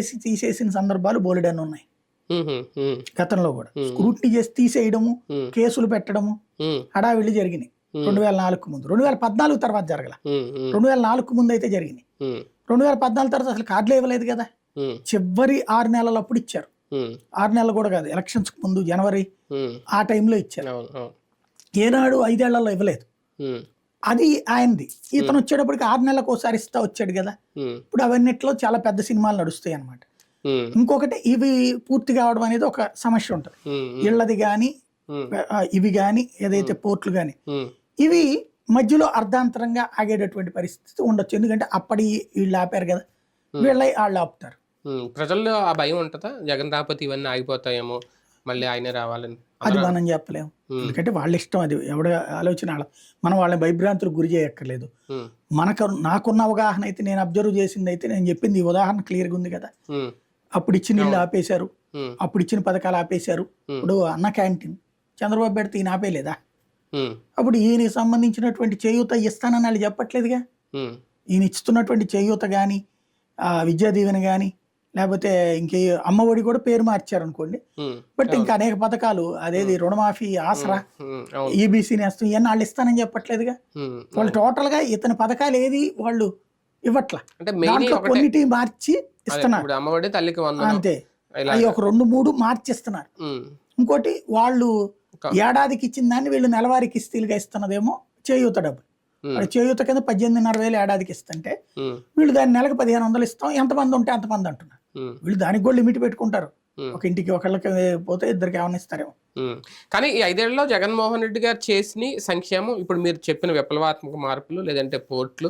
చేసి తీసేసిన సందర్భాలు బోలెడని ఉన్నాయి. గతంలో కూడా. స్క్రూట్నీ చేసి తీసేయడము కేసులు పెట్టడము హడావిడి జరిగినాయి. రెండు వేల నాలుగు ముందు. రెండు వేల పద్నాలుగు తర్వాత జరగల. రెండు వేల నాలుగు ముందు అయితే జరిగినాయి. రెండు వేల పద్నాలుగు తర్వాత అసలు కార్డులు ఇవ్వలేదు కదా. చివరి ఆరు నెలలు అప్పుడు ఇచ్చారు. ఆరు నెలలు కూడా కాదు ఎలక్షన్స్ ముందు జనవరి ఆ టైంలో ఇచ్చారు. ఏనాడు ఐదేళ్ళలో ఇవ్వలేదు. అది ఆయనది. ఇతను వచ్చేటప్పటికి ఆరు నెలలకు ఒకసారి ఇస్తా వచ్చాడు కదా. ఇప్పుడు అవన్నిట్లో చాలా పెద్ద సినిమాలు నడుస్తాయి అన్నమాట. ఉమ్, ఇంకొకటి ఇవి పూర్తి కావడం అనేది ఒక సమస్య ఉంటుంది. ఇళ్ళది కానీ ఇవి కానీ ఏదైతే పోర్ట్లు కానీ ఇవి మధ్యలో అర్ధాంతరంగా ఆగేటటువంటి పరిస్థితి ఉండొచ్చు. ఎందుకంటే అప్పటి వీళ్ళు ఆపారు కదా. వీళ్ళ వాళ్ళు ఆపుతారు. ప్రజల్లో ఆ భయం ఉంటుందా? జగన్ రాకపోతే ఇవన్నీ ఆగిపోతాయేమో. మళ్ళీ ఆయనే రావాలని. అది మనం చెప్పలేము ఎందుకంటే వాళ్ళ ఇష్టం అది. ఎవడ ఆలోచన వాళ్ళ మనం వాళ్ళని భయభ్రాంతులకు గురి చేయక్కర్లేదు. మనకు నాకున్న అవగాహన అయితే నేను అబ్జర్వ్ చేసింది అయితే నేను చెప్పింది ఈ ఉదాహరణ క్లియర్గా ఉంది కదా. అప్పుడు ఇచ్చిన ఇల్లు ఆపేశారు. అప్పుడు ఇచ్చిన పథకాలు ఆపేశారు. ఇప్పుడు అన్న క్యాంటీన్ చంద్రబాబు పెడితే ఈయన ఆపేలేదా? ఉమ్, అప్పుడు ఈయనకి సంబంధించినటువంటి చేయూత ఇస్తానని వాళ్ళు చెప్పట్లేదుగా? ఈయన ఇస్తున్నటువంటి చేయూత కానీ విద్యా దీవెన కానీ లేకపోతే ఇంకే అమ్మఒడి కూడా పేరు మార్చారు అనుకోండి బట్ ఇంకా అనేక పథకాలు అదేది రుణమాఫీ ఆసరా ఈబీసీ నేస్తం ఇవన్నీ వాళ్ళు ఇస్తానని చెప్పట్లేదుగా. వాళ్ళు టోటల్గా ఇతని పథకాలు ఏది వాళ్ళు ఇవ్వట్ల. దాంట్లో కొన్నిటి మార్చి ఇస్తున్నారు. అంతే. అవి ఒక రెండు మూడు మార్చిస్తున్నారు. ఇంకోటి వాళ్ళు ఏడాదికి ఇచ్చిన దాన్ని వీళ్ళు నెలవారీ కిస్తీలుగా ఇస్తున్నదేమో చేయూత డబ్బు ఉమ్, వాళ్ళు చేయూత కింద పద్దెనిమిదిన్నర వేలు ఏడాదికి ఇస్తుంటే వీళ్ళు దాన్ని నెలకు పదిహేను వందలు ఇస్తాం. ఎంతమంది ఉంటే అంతమంది అంటున్నారు. వీళ్ళు దానికి కూడా లిమిట్ పెట్టుకుంటారు. ఒక ఇంటికి ఒకళ్ళకి పోతే ఇద్దరికి ఏమైనా ఇస్తారేమో. కానీ ఈ ఐదేళ్ళలో జగన్మోహన్ రెడ్డి గారు చేసిన సంక్షేమం ఇప్పుడు మీరు చెప్పిన విప్లవాత్మక మార్పులు లేదంటే పోర్ట్లు